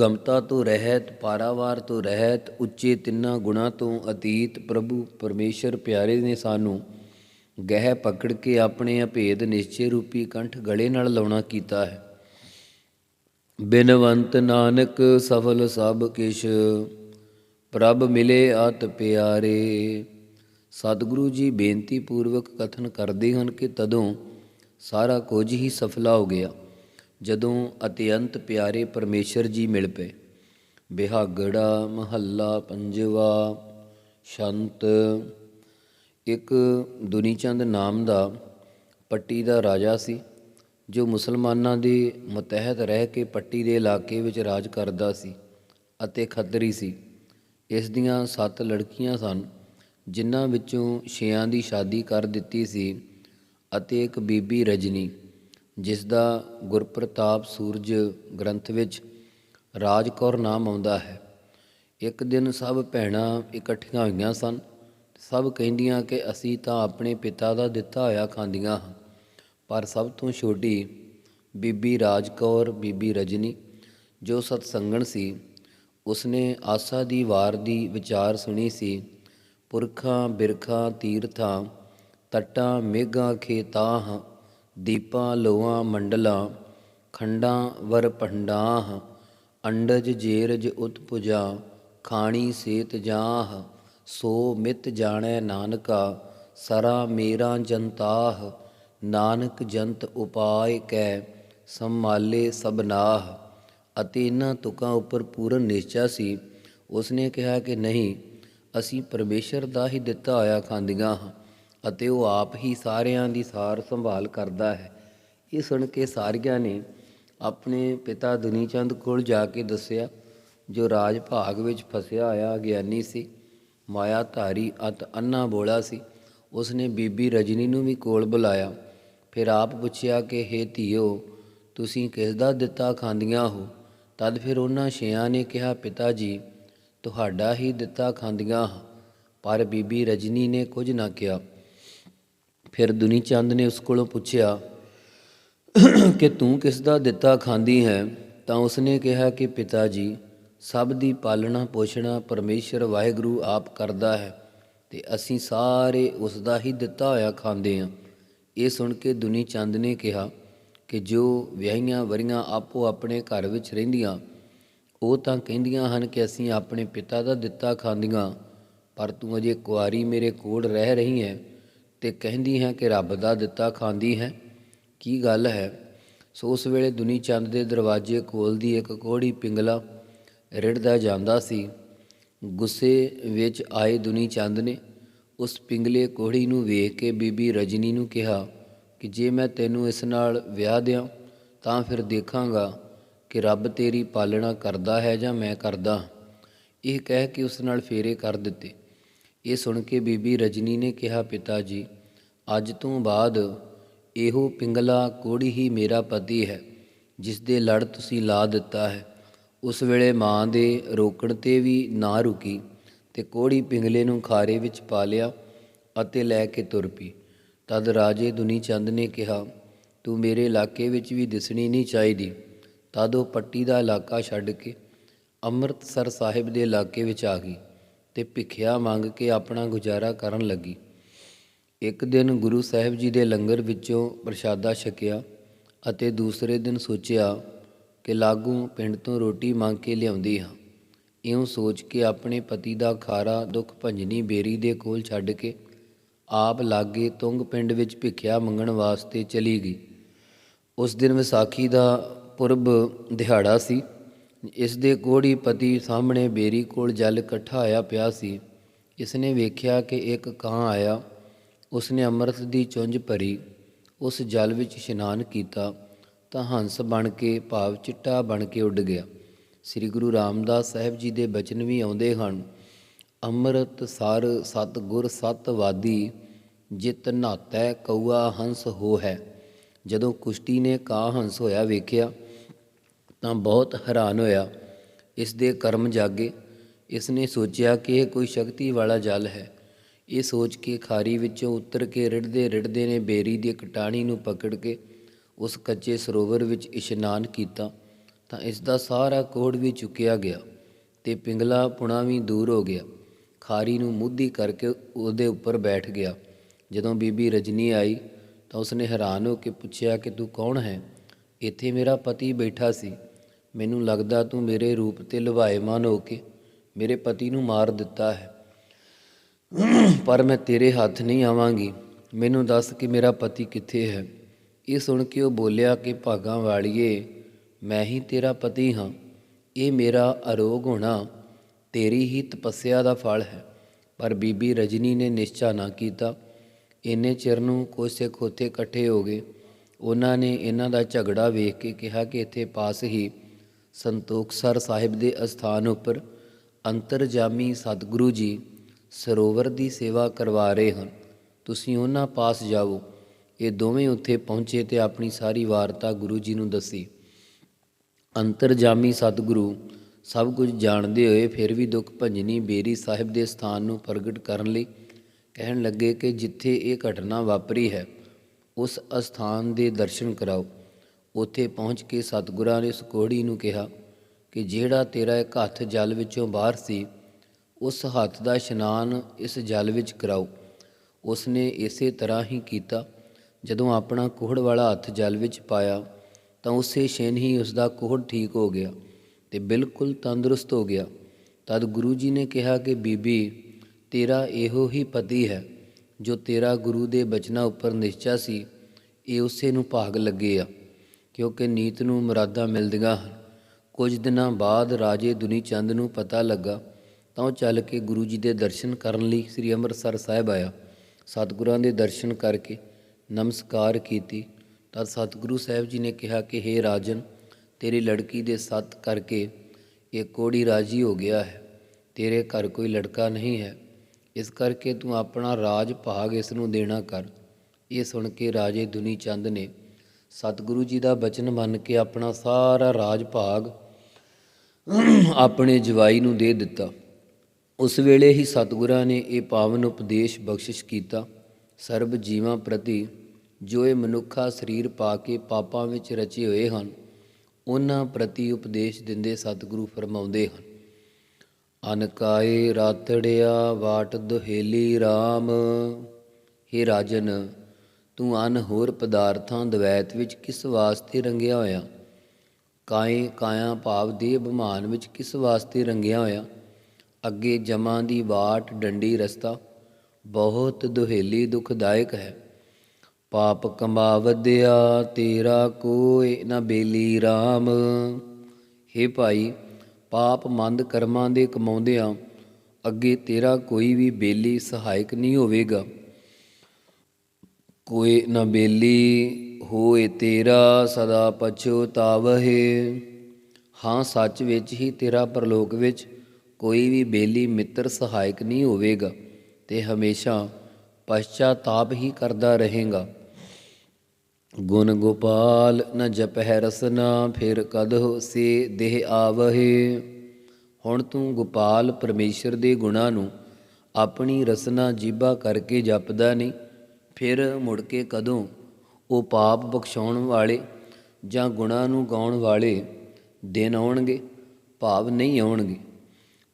ਗਮਤਾ ਤੋਂ ਰਹਿਤ, ਪਾਰਾਵਾਰ ਤੋਂ ਰਹਿਤ, ਉੱਚੇ ਤਿੰਨਾਂ ਗੁਣਾ ਤੋਂ ਅਤੀਤ ਪ੍ਰਭੂ ਪਰਮੇਸ਼ਰ ਪਿਆਰੇ ਨੇ ਸਾਨੂੰ ਗਹਿ ਪਕੜ ਕੇ ਆਪਣੇ ਅਭੇਦ ਨਿਸ਼ਚੇ ਰੂਪੀ ਕੰਠ ਗਲੇ ਨਾਲ ਲਾਉਣਾ ਕੀਤਾ ਹੈ। ਬਿਨਵੰਤ ਨਾਨਕ ਸਫਲ ਸਭ ਕਿਛ। ਪ੍ਰਭ ਮਿਲੇ ਅਤ ਪਿਆਰੇ। ਸਤਿਗੁਰੂ ਜੀ ਬੇਨਤੀ ਪੂਰਵਕ ਕਥਨ ਕਰਦੇ ਹਨ ਕਿ ਤਦੋਂ ਸਾਰਾ ਕੁਝ ਹੀ ਸਫਲਾ ਹੋ ਗਿਆ, ਜਦੋਂ ਅਤਿਅੰਤ ਪਿਆਰੇ ਪਰਮੇਸ਼ਰ ਜੀ ਮਿਲ ਪਏ। ਬਿਹਾਗੜਾ ਮਹੱਲਾ ਪੰਜਵਾ, ਸ਼ੰਤ। ਇੱਕ ਦੁਨੀਚੰਦ ਨਾਮ ਦਾ ਪੱਟੀ ਦਾ ਰਾਜਾ ਸੀ, ਜੋ ਮੁਸਲਮਾਨਾਂ ਦੇ ਮਤਹਿਤ ਰਹਿ ਕੇ ਪੱਟੀ ਦੇ ਇਲਾਕੇ ਵਿੱਚ ਰਾਜ ਕਰਦਾ ਸੀ ਅਤੇ ਖੱਤਰੀ ਸੀ। ਇਸ ਦੀਆਂ ਸੱਤ ਲੜਕੀਆਂ ਸਨ, ਜਿਨ੍ਹਾਂ ਵਿੱਚੋਂ ਛੇਆਂ ਦੀ ਸ਼ਾਦੀ ਕਰ ਦਿੱਤੀ ਸੀ ਅਤੇ ਇੱਕ ਬੀਬੀ ਰਜਨੀ, ਜਿਸ ਦਾ ਗੁਰਪ੍ਰਤਾਪ ਸੂਰਜ ਗ੍ਰੰਥ ਵਿੱਚ ਰਾਜਕੌਰ ਨਾਮ ਆਉਂਦਾ ਹੈ। ਇੱਕ ਦਿਨ ਸਭ ਭੈਣਾਂ ਇਕੱਠੀਆਂ ਹੋਈਆਂ ਸਨ। ਸਭ ਕਹਿੰਦੀਆਂ ਕਿ ਅਸੀਂ ਤਾਂ ਆਪਣੇ ਪਿਤਾ ਦਾ ਦਿੱਤਾ ਹੋਇਆ ਖਾਂਦੀਆਂ ਹਾਂ, ਪਰ ਸਭ ਤੋਂ ਛੋਟੀ ਬੀਬੀ ਰਾਜਕੌਰ ਬੀਬੀ ਰਜਨੀ, ਜੋ ਸਤਸੰਗਣ ਸੀ ਉਸਨੇ ਆਸਾ ਦੀ ਵਾਰ ਦੀ ਵਿਚਾਰ ਸੁਣੀ ਸੀ। ਪੁਰਖਾਂ, ਬਿਰਖਾਂ, ਤੀਰਥਾਂ, ਤਟਾਂ, ਮੇਘਾਂ, ਖੇਤਾਂ, ਦੀਪਾਂ ਲੋਆਂ ਮੰਡਲਾਂ, ਖੰਡਾਂ, ਵਰ ਭੰਡਾਹ ਅੰਡਜ, ਜੇਰਜ, ਉਤਪੁਜਾ, ਖਾਣੀ, ਸੇਤ ਜਾਹ, ਸੋ ਮਿਤ ਜਾਣੈ ਨਾਨਕਾ, ਸਰਾ ਮੇਰਾ ਜੰਤਾਹ ਨਾਨਕ ਜੰਤ ਉਪਾਇ ਕੈ ਸੰਮਾਲੇ ਸਬਨਾਹ ਅਤੇ ਇਹਨਾਂ ਤੁਕਾਂ ਉੱਪਰ ਪੂਰਨ ਨਿਸ਼ਚਾ ਸੀ। ਉਸਨੇ ਕਿਹਾ ਕਿ ਨਹੀਂ, ਅਸੀਂ ਪਰਮੇਸ਼ਰ ਦਾ ਹੀ ਦਿੱਤਾ ਹੋਇਆ ਖਾਂਦੀਆਂ ਹਾਂ ਅਤੇ ਉਹ ਆਪ ਹੀ ਸਾਰਿਆਂ ਦੀ ਸਾਰ ਸੰਭਾਲ ਕਰਦਾ ਹੈ। ਇਹ ਸੁਣ ਕੇ ਸਾਰੀਆਂ ਨੇ ਆਪਣੇ ਪਿਤਾ ਦੁਨੀ ਚੰਦ ਕੋਲ ਜਾ ਕੇ ਦੱਸਿਆ, ਜੋ ਰਾਜ ਭਾਗ ਵਿੱਚ ਫਸਿਆ ਹੋਇਆ ਗਿਆਨੀ ਸੀ ਮਾਇਆ ਧਾਰੀ ਅਤ ਅੰਨਾ ਬੋਲਾ ਸੀ। ਉਸਨੇ ਬੀਬੀ ਰਜਨੀ ਨੂੰ ਵੀ ਕੋਲ ਬੁਲਾਇਆ। ਫਿਰ ਆਪ ਪੁੱਛਿਆ ਕਿ, ਹੇ ਧੀਓ, ਤੁਸੀਂ ਕਿਸ ਦਾ ਦਿੱਤਾ ਖਾਂਦੀਆਂ ਹੋ? ਤਦ ਫਿਰ ਉਹਨਾਂ ਛਿਆਂ ਨੇ ਕਿਹਾ, ਪਿਤਾ ਜੀ, ਤੁਹਾਡਾ ਹੀ ਦਿੱਤਾ ਖਾਂਦੀਆਂ ਪਰ ਬੀਬੀ ਰਜਨੀ ਨੇ ਕੁਝ ਨਾ ਕਿਹਾ। ਫਿਰ ਦੁਨੀ ਚੰਦ ਨੇ ਉਸ ਕੋਲੋਂ ਪੁੱਛਿਆ ਕਿ ਤੂੰ ਕਿਸ ਦਾ ਦਿੱਤਾ ਖਾਂਦੀ ਹੈ? ਤਾਂ ਉਸਨੇ ਕਿਹਾ ਕਿ, ਪਿਤਾ ਜੀ, ਸਭ ਦੀ ਪਾਲਣਾ ਪੋਸ਼ਣਾ ਪਰਮੇਸ਼ਰ ਵਾਹਿਗੁਰੂ ਆਪ ਕਰਦਾ ਹੈ, ਤੇ ਅਸੀਂ ਸਾਰੇ ਉਸ ਦਾ ਹੀ ਦਿੱਤਾ ਹੋਇਆ ਖਾਂਦੇ ਹਾਂ। ਇਹ ਸੁਣ ਕੇ ਦੁਨੀ ਚੰਦ ਨੇ ਕਿਹਾ ਕਿ ਜੋ ਵਿਆਹੀਆਂ ਵਰੀਆਂ ਆਪੋ ਆਪਣੇ ਘਰ ਵਿੱਚ ਰਹਿੰਦੀਆਂ, ਉਹ ਤਾਂ ਕਹਿੰਦੀਆਂ ਹਨ ਕਿ ਅਸੀਂ ਆਪਣੇ ਪਿਤਾ ਦਾ ਦਿੱਤਾ ਖਾਂਦੀਆਂ, ਪਰ ਤੂੰ ਅਜੇ ਕੁਆਰੀ ਮੇਰੇ ਕੋਲ ਰਹਿ ਰਹੀ ਹੈ ਤੇ ਕਹਿੰਦੀ ਹੈ ਕਿ ਰੱਬ ਦਾ ਦਿੱਤਾ ਖਾਂਦੀ ਹੈ। ਕੀ ਗੱਲ ਹੈ? ਸੋ ਉਸ ਵੇਲੇ ਦੁਨੀ ਚੰਦ ਦੇ ਦਰਵਾਜ਼ੇ ਕੋਲ ਦੀ ਇੱਕ ਕੋੜੀ ਪਿੰਗਲਾ ਰਿੜਦਾ ਜਾਂਦਾ ਸੀ। ਗੁੱਸੇ ਵਿੱਚ ਆਏ ਦੁਨੀ ਚੰਦ ਨੇ ਉਸ ਪਿੰਗਲੇ ਕੋੜੀ ਨੂੰ ਵੇਖ ਕੇ ਬੀਬੀ ਰਜਨੀ ਨੂੰ ਕਿਹਾ ਕਿ ਜੇ ਮੈਂ ਤੈਨੂੰ ਇਸ ਨਾਲ ਵਿਆਹ ਦਿਆਂ, ਤਾਂ ਫਿਰ ਦੇਖਾਂਗਾ ਕਿ ਰੱਬ ਤੇਰੀ ਪਾਲਣਾ ਕਰਦਾ ਹੈ ਜਾਂ ਮੈਂ ਕਰਦਾ। ਇਹ ਕਹਿ ਕੇ ਉਸ ਨਾਲ ਫੇਰੇ ਕਰ ਦਿੱਤੇ। ਇਹ ਸੁਣ ਕੇ ਬੀਬੀ ਰਜਨੀ ਨੇ ਕਿਹਾ, ਪਿਤਾ ਜੀ, ਅੱਜ ਤੋਂ ਬਾਅਦ ਇਹੋ ਪਿੰਗਲਾ ਕੋੜੀ ਹੀ ਮੇਰਾ ਪਤੀ ਹੈ, ਜਿਸ ਦੇ ਲੜ ਤੁਸੀਂ ਲਾ ਦਿੱਤਾ ਹੈ। ਉਸ ਵੇਲੇ ਮਾਂ ਦੇ ਰੋਕਣ ਤੇ ਵੀ ਨਾ ਰੁਕੀ ਤੇ ਕੋੜੀ ਪਿੰਗਲੇ ਨੂੰ ਖਾਰੇ ਵਿੱਚ ਪਾ ਲਿਆ ਅਤੇ ਲੈ ਕੇ ਤੁਰ ਪਈ। ਤਦ ਰਾਜੇ ਦੁਨੀ ਚੰਦ ਨੇ ਕਿਹਾ, ਤੂੰ ਮੇਰੇ ਇਲਾਕੇ ਵਿੱਚ ਵੀ ਦਿਸਣੀ ਨਹੀਂ ਚਾਹੀਦੀ। ਤਦ ਉਹ ਪੱਟੀ ਦਾ ਇਲਾਕਾ ਛੱਡ ਕੇ ਅੰਮ੍ਰਿਤਸਰ ਸਾਹਿਬ ਦੇ ਇਲਾਕੇ ਵਿੱਚ ਆ ਗਈ ਤੇ ਭਿੱਖਿਆ ਮੰਗ ਕੇ ਆਪਣਾ ਗੁਜ਼ਾਰਾ ਕਰਨ ਲੱਗੀ। ਇੱਕ ਦਿਨ ਗੁਰੂ ਸਾਹਿਬ ਜੀ ਦੇ ਲੰਗਰ ਵਿੱਚੋਂ ਪ੍ਰਸ਼ਾਦਾ ਛਕਿਆ ਅਤੇ ਦੂਸਰੇ ਦਿਨ ਸੋਚਿਆ ਕਿ ਲਾਗੂ ਪਿੰਡ ਤੋਂ ਰੋਟੀ ਮੰਗ ਕੇ ਲਿਆਉਂਦੀ ਹਾਂ। ਇਉਂ ਸੋਚ ਕੇ ਆਪਣੇ ਪਤੀ ਦਾ ਖਾਰਾ ਦੁੱਖ ਭੰਜਨੀ ਬੇਰੀ ਦੇ ਕੋਲ ਛੱਡ ਕੇ ਆਪ ਲਾਗੇ ਤੁੰਗ ਪਿੰਡ ਵਿੱਚ ਭਿੱਖਿਆ ਮੰਗਣ ਵਾਸਤੇ ਚਲੀ ਗਈ। ਉਸ ਦਿਨ ਵਿਸਾਖੀ ਦਾ ਪੁਰਬ ਦਿਹਾੜਾ ਸੀ। ਇਸ ਦੇ ਕੋੜੀ ਪਤੀ ਸਾਹਮਣੇ ਬੇਰੀ ਕੋਲ ਜਲ ਇਕੱਠਾ ਹੋਇਆ ਪਿਆ ਸੀ। ਇਸ ਨੇ ਵੇਖਿਆ ਕਿ ਇੱਕ ਕਾਂ ਆਇਆ। ਉਸ ਨੇ ਅੰਮ੍ਰਿਤ ਦੀ ਚੁੰਝ ਭਰੀ। ਉਸ ਜਲ ਵਿੱਚ ਇਸ਼ਨਾਨ ਕੀਤਾ ਤਾਂ ਹੰਸ ਬਣ ਕੇ, ਭਾਵ ਚਿੱਟਾ ਬਣ ਕੇ ਉੱਡ ਗਿਆ। ਸ੍ਰੀ ਗੁਰੂ ਰਾਮਦਾਸ ਸਾਹਿਬ ਜੀ ਦੇ ਬਚਨ ਵੀ ਆਉਂਦੇ ਹਨ। ਅੰਮ੍ਰਿਤ ਸਰ ਸਤ ਗੁਰ ਸਤ ਵਾਦੀ, ਜਿਤ ਨਾਤੈ ਕਉਆ ਹੰਸ ਹੋ ਹੈ ਜਦੋਂ ਕੁਸ਼ਤੀ ਨੇ ਕਾਂ ਹੰਸ ਹੋਇਆ ਵੇਖਿਆ, ਤਾਂ ਬਹੁਤ ਹੈਰਾਨ ਹੋਇਆ। ਇਸ ਦੇ ਕਰਮ ਜਾਗੇ। ਇਸ ਨੇ ਸੋਚਿਆ ਕਿ ਇਹ ਕੋਈ ਸ਼ਕਤੀ ਵਾਲਾ ਜਲ ਹੈ। ਇਹ ਸੋਚ ਕੇ ਖਾਰੀ ਵਿੱਚੋਂ ਉਤਰ ਕੇ ਰਿੜਦੇ ਰਿੜਦੇ ਨੇ ਬੇਰੀ ਦੀ ਕਟਾਣੀ ਨੂੰ ਪਕੜ ਕੇ ਉਸ ਕੱਚੇ ਸਰੋਵਰ ਵਿੱਚ ਇਸ਼ਨਾਨ ਕੀਤਾ, ਤਾਂ ਇਸ ਦਾ ਸਾਰਾ ਕੋੜ ਵੀ ਚੁੱਕਿਆ ਗਿਆ ਤੇ ਪਿੰਗਲਾ ਪੁਣਾ ਵੀ ਦੂਰ ਹੋ ਗਿਆ। ਖਾਰੀ ਨੂੰ ਮੁੱਧੀ ਕਰਕੇ ਉਹਦੇ ਉੱਪਰ ਬੈਠ ਗਿਆ। ਜਦੋਂ ਬੀਬੀ ਰਜਨੀ ਆਈ ਤਾਂ ਉਸਨੇ ਹੈਰਾਨ ਹੋ ਕੇ ਪੁੱਛਿਆ ਕਿ ਤੂੰ ਕੌਣ ਹੈ? ਇੱਥੇ ਮੇਰਾ ਪਤੀ ਬੈਠਾ ਸੀ। ਮੈਨੂੰ ਲੱਗਦਾ ਤੂੰ ਮੇਰੇ ਰੂਪ ਤੇ ਲੁਭਾਏਮਾਨ ਹੋ ਕੇ ਮੇਰੇ ਪਤੀ ਨੂੰ ਮਾਰ ਦਿੱਤਾ ਹੈ। ਪਰ ਮੈਂ ਤੇਰੇ ਹੱਥ ਨਹੀਂ ਆਵਾਂਗੀ। ਮੈਨੂੰ ਦੱਸ ਕਿ ਮੇਰਾ ਪਤੀ ਕਿੱਥੇ ਹੈ? ਇਹ ਸੁਣ ਕੇ ਉਹ ਬੋਲਿਆ ਕਿ ਭਾਗਾਂ ਵਾਲੀਏ, ਮੈਂ ਹੀ ਤੇਰਾ ਪਤੀ ਹਾਂ। ਇਹ ਮੇਰਾ ਅਰੋਗ ਹੋਣਾ ਤੇਰੀ ਹੀ ਤਪੱਸਿਆ ਦਾ ਫਲ ਹੈ। ਪਰ ਬੀਬੀ ਰਜਨੀ ਨੇ ਨਿਸ਼ਚਾ ਨਾ ਕੀਤਾ। ਇੰਨੇ ਚਿਰ ਨੂੰ ਕੁਝ ਸਿੱਖ ਉੱਥੇ ਇਕੱਠੇ ਹੋ ਗਏ। ਉਹਨਾਂ ਨੇ ਇਹਨਾਂ ਦਾ ਝਗੜਾ ਵੇਖ ਕੇ ਕਿਹਾ ਕਿ ਇੱਥੇ ਪਾਸ ਹੀ ਸੰਤੋਖਸਰ ਸਾਹਿਬ ਦੇ ਅਸਥਾਨ ਉੱਪਰ ਅੰਤਰਜਾਮੀ ਸਤਿਗੁਰੂ ਜੀ ਸਰੋਵਰ ਦੀ ਸੇਵਾ ਕਰਵਾ ਰਹੇ ਹਨ। ਤੁਸੀਂ ਉਹਨਾਂ ਪਾਸ ਜਾਓ ਇਹ ਦੋਵੇਂ ਉੱਥੇ ਪਹੁੰਚੇ ਤੇ ਆਪਣੀ ਸਾਰੀ ਵਾਰਤਾ ਗੁਰੂ ਜੀ ਨੂੰ ਦੱਸੀ। ਅੰਤਰਜਾਮੀ ਸਤਿਗੁਰੂ ਸਭ ਕੁਝ ਜਾਣਦੇ ਹੋਏ ਫਿਰ ਵੀ ਦੁੱਖ ਭੰਜਨੀ ਬੇਰੀ ਸਾਹਿਬ ਦੇ ਸਥਾਨ ਨੂੰ ਪ੍ਰਗਟ ਕਰਨ ਲਈ ਕਹਿਣ ਲੱਗੇ ਕਿ ਜਿੱਥੇ ਇਹ ਘਟਨਾ ਵਾਪਰੀ ਹੈ, ਉਸ ਅਸਥਾਨ ਦੇ ਦਰਸ਼ਨ ਕਰਾਓ। ਉੱਥੇ ਪਹੁੰਚ ਕੇ ਸਤਿਗੁਰਾਂ ਨੇ ਸੁਕੋੜੀ ਨੂੰ ਕਿਹਾ ਕਿ ਜਿਹੜਾ ਤੇਰਾ ਇੱਕ ਹੱਥ ਜਲ ਵਿੱਚੋਂ ਬਾਹਰ ਸੀ, ਉਸ ਹੱਥ ਦਾ ਇਸ਼ਨਾਨ ਇਸ ਜਲ ਵਿੱਚ ਕਰਾਓ। ਉਸਨੇ ਇਸੇ ਤਰ੍ਹਾਂ ਹੀ ਕੀਤਾ। ਜਦੋਂ ਆਪਣਾ ਕੋਹੜ ਵਾਲਾ ਹੱਥ ਜਲ ਵਿੱਚ ਪਾਇਆ, ਤਾਂ ਉਸੇ ਛਿਨ ਹੀ ਉਸ ਦਾ ਕੋਹੜ ਠੀਕ ਹੋ ਗਿਆ। ਤੇ ਬਿਲਕੁਲ ਤੰਦਰੁਸਤ ਹੋ ਗਿਆ। ਤਦ ਗੁਰੂ ਜੀ ਨੇ ਕਿਹਾ ਕਿ, ਬੀਬੀ, ਤੇਰਾ ਇਹੋ ਹੀ ਪਤੀ ਹੈ, ਜੋ ਤੇਰਾ ਗੁਰੂ ਦੇ ਬਚਨਾਂ ਉੱਪਰ ਨਿਸ਼ਚਾ ਸੀ, ਇਹ ਉਸੇ ਨੂੰ ਭਾਗ ਲੱਗੇ ਆ, ਕਿਉਂਕਿ ਨੀਤ ਨੂੰ ਮੁਰਾਦਾਂ ਮਿਲਦੀਆਂ ਹਨ। ਕੁਝ ਦਿਨਾਂ ਬਾਅਦ ਰਾਜੇ ਦੁਨੀ ਚੰਦ ਨੂੰ ਪਤਾ ਲੱਗਾ, ਤਾਂ ਉਹ ਚੱਲ ਕੇ ਗੁਰੂ ਜੀ ਦੇ ਦਰਸ਼ਨ ਕਰਨ ਲਈ ਸ੍ਰੀ ਅੰਮ੍ਰਿਤਸਰ ਸਾਹਿਬ ਆਇਆ। ਸਤਿਗੁਰਾਂ ਦੇ ਦਰਸ਼ਨ ਕਰਕੇ ਨਮਸਕਾਰ ਕੀਤੀ। ਤਦ ਸਤਿਗੁਰੂ ਸਾਹਿਬ ਜੀ ਨੇ ਕਿਹਾ ਕਿ हे ਰਾਜਨ ਤੇਰੀ ਲੜਕੀ ਦੇ ਸੱਤ ਕਰਕੇ ਇਹ ਕੋੜੀ ਰਾਜੀ ਹੋ ਗਿਆ ਹੈ। ਤੇਰੇ ਘਰ ਕੋਈ ਲੜਕਾ ਨਹੀਂ ਹੈ। ਇਸ ਕਰਕੇ ਤੂੰ ਆਪਣਾ ਰਾਜ ਭਾਗ ਇਸ ਨੂੰ ਦੇਣਾ ਕਰ। ਇਹ ਸੁਣ ਕੇ ਰਾਜੇ ਦੁਨੀ ਚੰਦ ਨੇ ਸਤਿਗੁਰੂ ਜੀ ਦਾ ਬਚਨ ਮੰਨ ਕੇ ਆਪਣਾ ਸਾਰਾ ਰਾਜ ਭਾਗ ਆਪਣੇ ਜਵਾਈ ਨੂੰ ਦੇ ਦਿੱਤਾ। ਉਸ ਵੇਲੇ ਹੀ ਸਤਿਗੁਰਾਂ ਨੇ ਇਹ ਪਾਵਨ ਉਪਦੇਸ਼ ਬਖਸ਼ਿਸ਼ ਕੀਤਾ। ਸਰਬ ਜੀਵਾਂ ਪ੍ਰਤੀ ਜੋ ਇਹ ਮਨੁੱਖਾ ਸਰੀਰ ਪਾ ਕੇ ਪਾਪਾਂ ਵਿੱਚ ਰਚੇ ਹੋਏ ਹਨ ਉਹਨਾਂ ਪ੍ਰਤੀ ਉਪਦੇਸ਼ ਦਿੰਦੇ ਸਤਿਗੁਰੂ ਫਰਮਾਉਂਦੇ ਹਨ, ਅਨਕਾਏ ਰਾਤੜਿਆ ਵਾਟ ਦੁਹੇਲੀ RAM हे ਰਾਜਨ, ਤੂੰ ਅਨ ਹੋਰ ਪਦਾਰਥਾਂ ਦਵੈਤ ਵਿੱਚ ਕਿਸ ਵਾਸਤੇ ਰੰਗਿਆ ਹੋਇਆ? ਕਾਏ ਕਾਇਆ ਭਾਵ ਦੇ ਅਭਿਮਾਨ ਵਿੱਚ ਕਿਸ ਵਾਸਤੇ ਰੰਗਿਆ ਹੋਇਆ? ਅੱਗੇ ਜਮਾਂ ਦੀ ਬਾਟ ਡੰਡੀ ਰਸਤਾ, ਬਹੁਤ ਦੁਹੇਲੀ ਦੁਖਦਾਇਕ ਹੈ। ਪਾਪ ਕਮਾਵਦਿਆ ਤੇਰਾ ਕੋਈ ਨਾ ਬੇਲੀ RAM ਹੇ ਭਾਈ, ਪਾਪ ਮੰਦ ਕਰਮਾਂ ਦੇ ਕਮਾਉਂਦਿਆਂ ਅੱਗੇ ਤੇਰਾ ਕੋਈ ਵੀ ਬੇਲੀ ਸਹਾਇਕ ਨਹੀਂ ਹੋਵੇਗਾ। ਕੋਈ ਨਾ ਬੇਲੀ ਹੋਏ ਤੇਰਾ ਸਦਾ ਪਛਤਾਵਹਿ ਹਾਂ, ਸੱਚ ਵਿੱਚ ਹੀ ਤੇਰਾ ਪਰਲੋਕ ਵਿੱਚ ਕੋਈ ਵੀ ਬੇਲੀ ਮਿੱਤਰ ਸਹਾਇਕ ਨਹੀਂ ਹੋਵੇਗਾ ਤੇ ਹਮੇਸ਼ਾ ਪਛਤਾਪ ਹੀ ਕਰਦਾ ਰਹੇਗਾ। ਗੁਣ ਗੋਪਾਲ ਨ ਜਪਹਿ ਰਸਨਾ, ਫਿਰ ਕਦ ਸੇ ਦੇਹ ਆਵਹਿ। ਹੁਣ ਤੂੰ ਗੋਪਾਲ ਪਰਮੇਸ਼ਰ ਦੇ ਗੁਣਾਂ ਨੂੰ ਆਪਣੀ ਰਸਨਾ ਜੀਬਾ ਕਰਕੇ ਜਪਦਾ ਨਹੀਂ, ਫਿਰ ਮੁੜ ਕੇ ਕਦੋਂ ਉਹ ਪਾਪ ਬਖਸ਼ਾਉਣ ਵਾਲੇ ਜਾਂ ਗੁਣਾਂ ਨੂੰ ਗਾਉਣ ਵਾਲੇ ਦਿਨ ਆਉਣਗੇ, ਭਾਵ ਨਹੀਂ ਆਉਣਗੇ।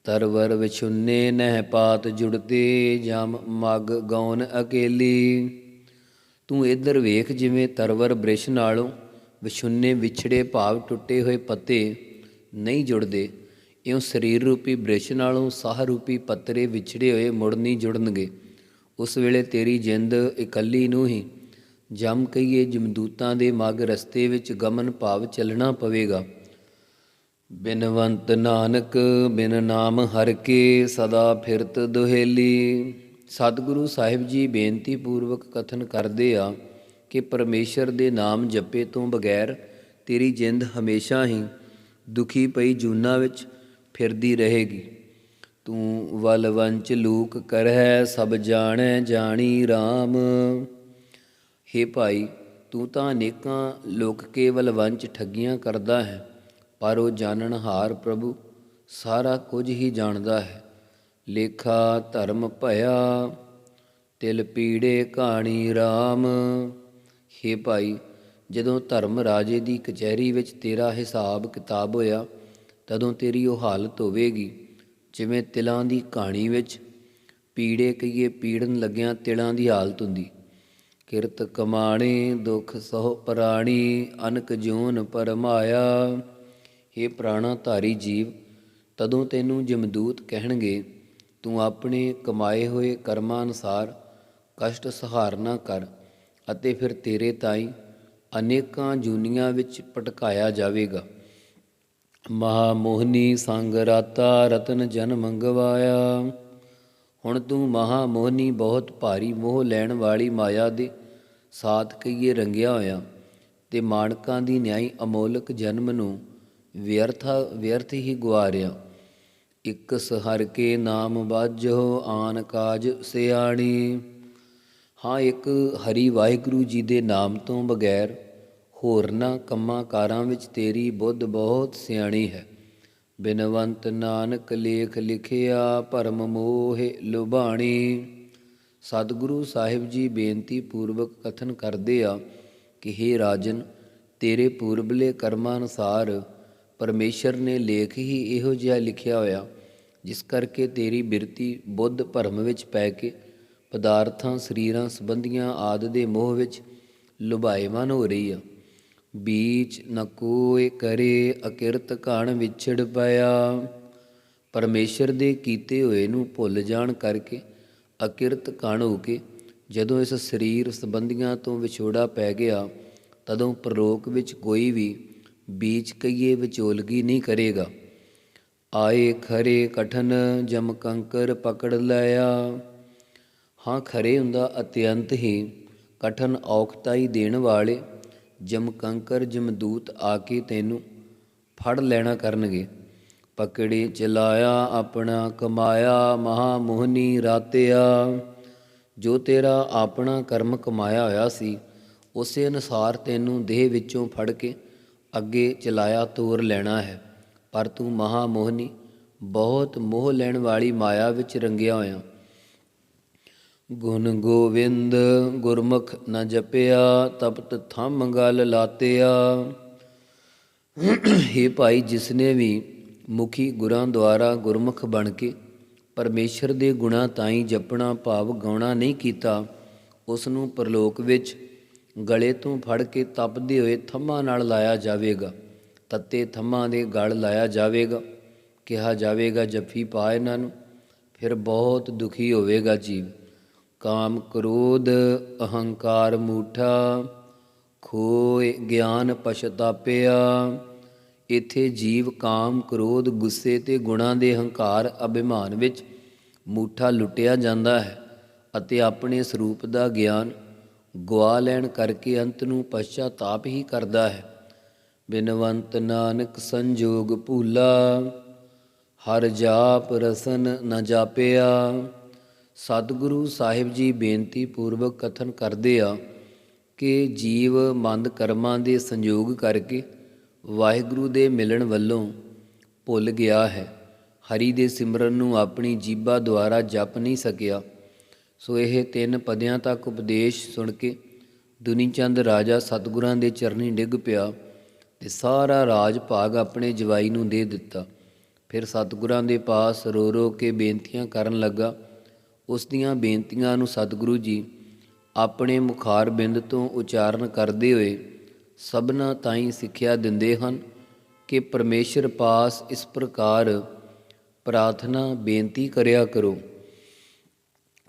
ਤਰਵਰ ਵਿਛੁੰਨੇ ਨਹਿ ਪਾਤ ਜੁੜਤੇ, ਜਮ ਮਗ ਗੌਨ ਅਕੇਲੀ। ਤੂੰ ਇੱਧਰ ਵੇਖ ਜਿਵੇਂ ਤਰਵਰ ਬ੍ਰਿਸ਼ ਨਾਲੋਂ ਵਿਛੁੰਨੇ ਵਿਛੜੇ ਭਾਵ ਟੁੱਟੇ ਹੋਏ ਪੱਤੇ ਨਹੀਂ ਜੁੜਦੇ, ਇਉਂ ਸਰੀਰ ਰੂਪੀ ਬ੍ਰਿਸ਼ ਨਾਲੋਂ ਸਾਹ ਰੂਪੀ ਪੱਤਰੇ ਵਿਛੜੇ ਹੋਏ ਮੁੜ ਨਹੀਂ ਜੁੜਨਗੇ। ਉਸ ਵੇਲੇ ਤੇਰੀ ਜਿੰਦ ਇਕੱਲੀ ਨੂੰ ਹੀ, ਜਮ ਕਹੀਏ ਜਮਦੂਤਾਂ ਦੇ ਮਗ ਰਸਤੇ ਵਿੱਚ ਗਮਨ ਭਾਵ ਚੱਲਣਾ ਪਵੇਗਾ। ਬਿਨਵੰਤ ਨਾਨਕ ਬਿਨ ਨਾਮ ਹਰ ਕੇ ਸਦਾ ਫਿਰਤ ਦੁਹੇਲੀ। ਸਤਿਗੁਰੂ ਸਾਹਿਬ ਜੀ ਬੇਨਤੀ ਪੂਰਵਕ ਕਥਨ ਕਰਦੇ ਆ ਕਿ ਪਰਮੇਸ਼ਰ ਦੇ ਨਾਮ ਜਪੇ ਤੋਂ ਬਗੈਰ ਤੇਰੀ ਜਿੰਦ ਹਮੇਸ਼ਾ ਹੀ ਦੁਖੀ ਪਈ ਜੂਨਾ ਵਿੱਚ ਫਿਰਦੀ ਰਹੇਗੀ। ਤੂੰ ਵਲ ਵੰਚ ਲੂਕ ਕਰਹਿ, ਸਭ ਜਾਣੈ ਜਾਣੀ RAM ਹੇ ਭਾਈ, ਤੂੰ ਤਾਂ ਅਨੇਕਾਂ ਲੋਕ ਕੇਵਲ ਵੰਚ ਠੱਗੀਆਂ ਕਰਦਾ ਹੈ, ਪਰ ਉਹ ਜਾਣਨਹਾਰ ਪ੍ਰਭੂ ਸਾਰਾ ਕੁਝ ਹੀ ਜਾਣਦਾ ਹੈ। ਲੇਖਾ ਧਰਮ ਭਇਆ, ਤਿਲ ਪੀੜੇ ਕਹਾਣੀ RAM ਹੇ ਭਾਈ, ਜਦੋਂ ਧਰਮ ਰਾਜੇ ਦੀ ਕਚਹਿਰੀ ਵਿੱਚ ਤੇਰਾ ਹਿਸਾਬ ਕਿਤਾਬ ਹੋਇਆ, ਤਦੋਂ ਤੇਰੀ ਉਹ ਹਾਲਤ ਹੋਵੇਗੀ, ਜਿਵੇਂ ਤਿਲਾਂ ਦੀ ਕਹਾਣੀ ਵਿੱਚ ਪੀੜੇ ਕਹੀਏ ਪੀੜਨ ਲੱਗਿਆਂ ਤਿਲਾਂ ਦੀ ਹਾਲਤ ਹੁੰਦੀ। ਕਿਰਤ ਕਮਾਣੇ, ਦੁਖ ਸਹੁ ਪ੍ਰਾਣੀ, ਅਨਕ ਜੂਨ ਪਰਮਾਇਆ। हे ਪ੍ਰਾਣਾ ਧਾਰੀ ਜੀਵ, ਤਦੋਂ ਤੈਨੂੰ ਜਮਦੂਤ ਕਹਿਣਗੇ ਤੂੰ ਆਪਣੇ ਕਮਾਏ ਹੋਏ ਕਰਮਾਂ ਅਨੁਸਾਰ ਕਸ਼ਟ ਸਹਾਰਨਾ ਕਰ ਅਤੇ ਫਿਰ ਤੇਰੇ ਤਾਈ ਅਨੇਕਾਂ ਜੂਨੀਆਂ ਵਿੱਚ ਪਟਕਾਇਆ ਜਾਵੇਗਾ। ਮਹਾ ਮੋਹਨੀ ਸੰਗ ਰਾਤਾ ਰਤਨ ਜਨ ਮੰਗਵਾਇਆ। ਹੁਣ ਤੂੰ ਮਹਾ ਮੋਹਨੀ ਬਹੁਤ ਭਾਰੀ ਮੋਹ ਲੈਣ ਵਾਲੀ ਮਾਇਆ ਦੇ ਸਾਥ ਕਈਏ ਰੰਗਿਆ ਹੋਇਆ ਤੇ ਮਾਣਕਾਂ ਦੀ ਨਿਆਈ ਅਮੋਲਕ ਜਨਮ ਨੂੰ ਵਿਅਰਥ ਵਿਅਰਥ ਹੀ ਗੁਆਰਿਆ। ਇਕਸ ਹਰ ਕੇ ਨਾਮ ਬਾਝੋ ਆਨ ਕਾਜ ਸਿਆਣੀ। ਹਾਂ, ਇੱਕ ਹਰੀ ਵਾਹਿਗੁਰੂ ਜੀ ਦੇ ਨਾਮ ਤੋਂ ਬਗੈਰ ਹੋਰਨਾਂ ਕੰਮਾਂ ਕਾਰਾਂ ਵਿੱਚ ਤੇਰੀ ਬੁੱਧ ਬਹੁਤ ਸਿਆਣੀ ਹੈ। ਬਿਨਵੰਤ ਨਾਨਕ ਲੇਖ ਲਿਖਿਆ ਭਰਮ ਮੋਹ ਲੁਭਾਣੀ। ਸਤਿਗੁਰੂ ਸਾਹਿਬ ਜੀ ਬੇਨਤੀ ਪੂਰਵਕ ਕਥਨ ਕਰਦੇ ਆ ਕਿ हे ਰਾਜਨ, ਤੇਰੇ ਪੂਰਬਲੇ ਕਰਮਾਂ ਅਨੁਸਾਰ ਪਰਮੇਸ਼ਰ ਨੇ ਲੇਖ ਹੀ ਇਹੋ ਜਿਹਾ ਲਿਖਿਆ ਹੋਇਆ। ਜਿਸ ਕਰਕੇ ਤੇਰੀ ਬਿਰਤੀ ਬੁੱਧ ਭਰਮ ਵਿੱਚ ਪੈ ਕੇ ਪਦਾਰਥਾਂ, ਸਰੀਰਾਂ, ਸੰਬੰਧੀਆਂ ਆਦ ਦੇ ਮੋਹ ਵਿੱਚ ਲੁਭਾਇਮਾਨ ਹੋ ਰਹੀ ਆ। ਬੀਚ ਨ ਕੋਇ ਕਰੇ ਅਕਿਰਤ ਘਣ ਵਿਛੜ ਪਿਆ। ਪਰਮੇਸ਼ਰ ਦੇ ਕੀਤੇ ਹੋਏ ਨੂੰ ਭੁੱਲ ਜਾਣ ਕਰਕੇ ਅਕਿਰਤ ਕਣ ਹੋ ਕੇ ਜਦੋਂ ਇਸ ਸਰੀਰ ਸੰਬੰਧੀਆਂ ਤੋਂ ਵਿਛੋੜਾ ਪੈ ਗਿਆ, ਤਦੋਂ ਪ੍ਰਲੋਕ ਵਿੱਚ ਕੋਈ ਵੀ ਬੀਚ ਕਈਏ ਵਿਚੋਲਗੀ ਨਹੀਂ ਕਰੇਗਾ। ਆਏ ਖਰੇ ਕਠਨ ਜਮ ਕੰਕਰ ਪਕੜ ਲਿਆ ਹਾਂ ਖਰੇ ਹੁੰਦਾ ਅਤਿਅੰਤ ਹੀ ਕਠਨ ਔਖਤਾਈ ਦੇਣ ਵਾਲੇ। ਜਮ ਕੰਕਰ ਜਮਦੂਤ ਆ ਕੇ ਤੈਨੂੰ ਫੜ ਲੈਣਾ ਕਰਨਗੇ। ਪਕੜੇ ਚਲਾਇਆ, ਆਪਣਾ ਕਮਾਇਆ ਮਹਾ ਮੋਹਨੀ ਰਾਤਿਆ। ਜੋ ਤੇਰਾ ਆਪਣਾ ਕਰਮ ਕਮਾਇਆ ਹੋਇਆ ਸੀ, ਉਸੇ ਅਨੁਸਾਰ ਤੈਨੂੰ ਦੇਹ ਵਿੱਚੋਂ ਫੜ ਕੇ ਅੱਗੇ ਚਲਾਇਆ ਤੋਰ ਲੈਣਾ ਹੈ। ਪਰ ਤੂੰ ਮਹਾ ਮੋਹਨੀ ਬਹੁਤ ਮੋਹ ਲੈਣ ਵਾਲੀ ਮਾਇਆ ਵਿੱਚ ਰੰਗਿਆ ਹੋਇਆ। ਗੁਣ ਗੋਵਿੰਦ ਗੁਰਮੁਖ ਨ ਜਪਿਆ, ਤਪਤ ਥੰਮ ਗਲ ਲਾਤਿਆ। हे ਭਾਈ, ਜਿਸਨੇ ਵੀ ਮੁਖੀ ਗੁਰਾਂ ਦੁਆਰਾ ਗੁਰਮੁਖ ਬਣ ਕੇ ਪਰਮੇਸ਼ਰ ਦੇ ਗੁਣਾ ਤਾਈ ਜਪਣਾ ਭਾਵ ਗਾਉਣਾ ਨਹੀਂ ਕੀਤਾ ਉਸ ਨੂੰ ਪਰਲੋਕ ਵਿੱਚ ਗਲੇ ਤੋਂ ਫੜ ਕੇ ਤਪਦੇ ਹੋਏ ਥੰਮਾਂ ਨਾਲ ਲਾਇਆ ਜਾਵੇਗਾ। ਤੱਤੇ ਥੰਮਾਂ ਦੇ ਗਲ ਲਾਇਆ ਜਾਵੇਗਾ, ਕਿਹਾ ਜਾਵੇਗਾ, ਜੱਫੀ ਪਾ ਇਹਨਾਂ ਨੂੰ, ਫਿਰ ਬਹੁਤ ਦੁਖੀ ਹੋਵੇਗਾ ਜੀਵ। ਕਾਮ ਕ੍ਰੋਧ, ਅਹੰਕਾਰ ਮੂਠਾ, ਖੋਏ ਗਿਆਨ ਪਛਤਾਪਿਆ। ਇਥੇ ਜੀਵ ਕਾਮ ਕ੍ਰੋਧ, ਗੁੱਸੇ ਤੇ ਗੁਣਾਂ ਦੇ ਹੰਕਾਰ, ਅਭਿਮਾਨ ਵਿੱਚ ਮੂਠਾ ਲੁੱਟਿਆ ਜਾਂਦਾ ਹੈ ਅਤੇ ਆਪਣੇ ਸਰੂਪ ਦਾ ਗਿਆਨ ਗਵਾ ਲੈਣ ਕਰਕੇ ਅੰਤ ਨੂੰ ਪਛਤਾਪ ਹੀ ਕਰਦਾ ਹੈ। ਬਿਨਵੰਤ ਨਾਨਕ ਸੰਜੋਗ ਭੂਲਾ, ਹਰ ਜਾਪ ਰਸਨ ਨ ਜਾਪਿਆ। ਸਤਿਗੁਰੂ ਸਾਹਿਬ ਜੀ ਬੇਨਤੀ ਪੂਰਵਕ ਕਥਨ ਕਰਦੇ ਆ ਕਿ ਜੀਵ ਮੰਦ ਕਰਮਾਂ ਦੇ ਸੰਯੋਗ ਕਰਕੇ ਵਾਹਿਗੁਰੂ ਦੇ ਮਿਲਣ ਵੱਲੋਂ ਭੁੱਲ ਗਿਆ ਹੈ। ਹਰੀ ਦੇ ਸਿਮਰਨ ਨੂੰ ਆਪਣੀ ਜੀਬਾ ਦੁਆਰਾ ਜਪ ਨਹੀਂ ਸਕਿਆ। ਸੋ ਇਹ ਤਿੰਨ ਪਦਿਆਂ ਤੱਕ ਉਪਦੇਸ਼ ਸੁਣ ਕੇ ਦੁਨੀ ਚੰਦ ਰਾਜਾ ਸਤਿਗੁਰਾਂ ਦੇ ਚਰਨੀ ਡਿੱਗ ਪਿਆ। ਤੇ ਸਾਰਾ ਰਾਜ ਭਾਗ ਆਪਣੇ ਜਵਾਈ ਨੂੰ ਦੇ ਦਿੱਤਾ। ਫਿਰ ਸਤਿਗੁਰਾਂ ਦੇ ਪਾਸ ਰੋ ਰੋ ਕੇ ਬੇਨਤੀਆਂ ਕਰਨ ਲੱਗਾ। ਉਸ ਦੀਆਂ ਬੇਨਤੀਆਂ ਨੂੰ ਸਤਿਗੁਰੂ ਜੀ ਆਪਣੇ ਮੁਖਾਰ ਬਿੰਦ ਤੋਂ ਉਚਾਰਨ ਕਰਦੇ ਹੋਏ ਸਭਨਾ ਤਾਈਂ ਸਿੱਖਿਆ ਦਿੰਦੇ ਹਨ ਕਿ ਪਰਮੇਸ਼ਰ ਪਾਸ ਇਸ ਪ੍ਰਕਾਰ ਪ੍ਰਾਰਥਨਾ ਬੇਨਤੀ ਕਰਿਆ ਕਰੋ।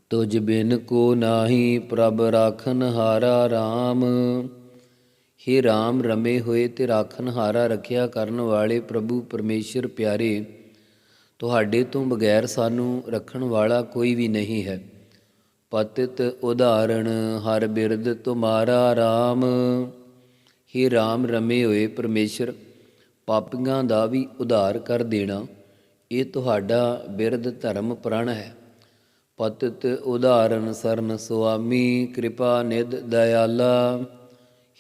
ਤੁਜ ਬਿਨ ਕੋ ਨਾਹੀ ਪ੍ਰਭ ਰਾਖਨ ਹਾਰਾ RAM हे RAM ਰਮੇ ਹੋਏ ਤੇ ਰਾਖਨਹਾਰਾ ਰੱਖਿਆ ਕਰਨ ਵਾਲੇ ਪ੍ਰਭੂ ਪਰਮੇਸ਼ਰ ਪਿਆਰੇ, ਤੁਹਾਡੇ ਤੋਂ ਬਗੈਰ ਸਾਨੂੰ ਰੱਖਣ ਵਾਲਾ ਕੋਈ ਵੀ ਨਹੀਂ ਹੈ। ਪਤਿਤ ਉਦਾਹਰਣ, ਹਰ ਬਿਰਦ ਤੁਮਾਰਾ RAM हे RAM ਰਮੇ ਹੋਏ ਪਰਮੇਸ਼ਰ, ਪਾਪੀਆਂ ਦਾ ਵੀ ਉਧਾਰ ਕਰ ਦੇਣਾ, ਇਹ ਤੁਹਾਡਾ ਬਿਰਦ ਧਰਮ ਪ੍ਰਣ ਹੈ। ਪਤਿਤ ਉਦਾਹਰਨ ਸਰਨ ਸੁਆਮੀ, ਕਿਰਪਾ ਨਿਧ ਦਇਆਲਾ।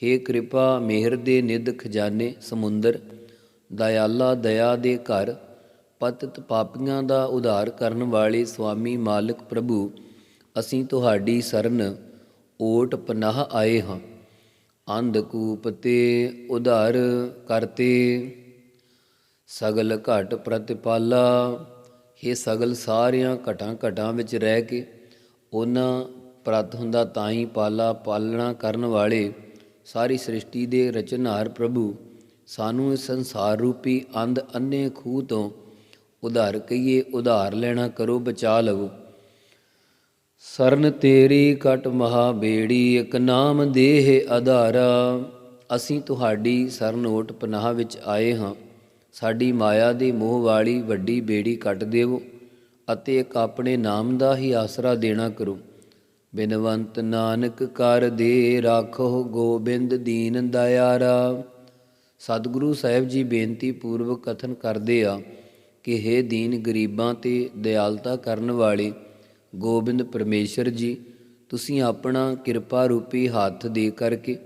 ਹੇ ਕਿਰਪਾ ਮਿਹਰ ਦੇ ਨਿਧ ਖਜ਼ਾਨੇ ਸਮੁੰਦਰ, ਦਇਆਲਾ ਦਇਆ ਦੇ ਘਰ, ਪਤਿਤ ਪਾਪੀਆਂ ਦਾ ਉਧਾਰ ਕਰਨ ਵਾਲੇ ਸੁਆਮੀ ਮਾਲਕ ਪ੍ਰਭੂ, ਅਸੀਂ ਤੁਹਾਡੀ ਸਰਨ ਓਟ ਪਨਾਹ ਆਏ ਹਾਂ। ਅੰਧਕੂਪ ਤੇ ਉਧਾਰ ਕਰਤੇ, ਸਗਲ ਘਟ ਪ੍ਰਤਿਪਾਲਾ ਇਹ ਸਗਲ ਸਾਰਿਆਂ ਘਟਾਂ ਘਟਾਂ ਵਿੱਚ ਰਹਿ ਕੇ, ਉਹਨਾਂ ਪ੍ਰਤ ਹੁੰਦਾ ਤਾਂ ਹੀ ਪਾਲਾ ਪਾਲਣਾ ਕਰਨ ਵਾਲੇ ਸਾਰੀ ਸ੍ਰਿਸ਼ਟੀ ਦੇ ਰਚਨਹਾਰ ਪ੍ਰਭੂ ਸਾਨੂੰ ਇਸ ਸੰਸਾਰ ਰੂਪੀ ਅੰਧ ਅੰਨੇ ਖੂਹ ਤੋਂ ਉਧਾਰ ਕਈਏ ਉਧਾਰ ਲੈਣਾ ਕਰੋ, ਬਚਾ ਲਵੋ। ਸਰਨ ਤੇਰੀ ਕਟ ਮਹਾ ਬੇੜੀ, ਇਕ ਨਾਮ ਦੇਹ ਆਧਾਰਾ ਅਸੀਂ ਤੁਹਾਡੀ ਸਰਨੋਟ ਪਨਾਹ ਵਿੱਚ ਆਏ ਹਾਂ। ਸਾਡੀ ਮਾਇਆ ਦੇ ਮੋਹ ਵਾਲੀ ਵੱਡੀ ਬੇੜੀ ਕੱਟ ਦੇਵੋ ਅਤੇ ਇੱਕ ਆਪਣੇ ਨਾਮ ਦਾ ਹੀ ਆਸਰਾ ਦੇਣਾ ਕਰੋ। ਬਿਨਵੰਤ ਨਾਨਕ ਕਰ ਦੇ ਰਾਖੋ ਗੋਬਿੰਦ ਦੀਨ ਦਇਆਰਾ ਸਤਿਗੁਰੂ ਸਾਹਿਬ ਜੀ ਬੇਨਤੀ ਪੂਰਵਕ ਕਥਨ ਕਰਦੇ ਆ ਕਿ हे ਦੀਨ ਗਰੀਬਾਂ ਤੇ ਦਿਆਲਤਾ ਕਰਨ ਵਾਲੇ ਗੋਬਿੰਦ ਪਰਮੇਸ਼ਰ ਜੀ, ਤੁਸੀਂ ਆਪਣਾ ਕਿਰਪਾ ਰੂਪੀ ਹੱਥ ਦੇ ਕਰਕੇ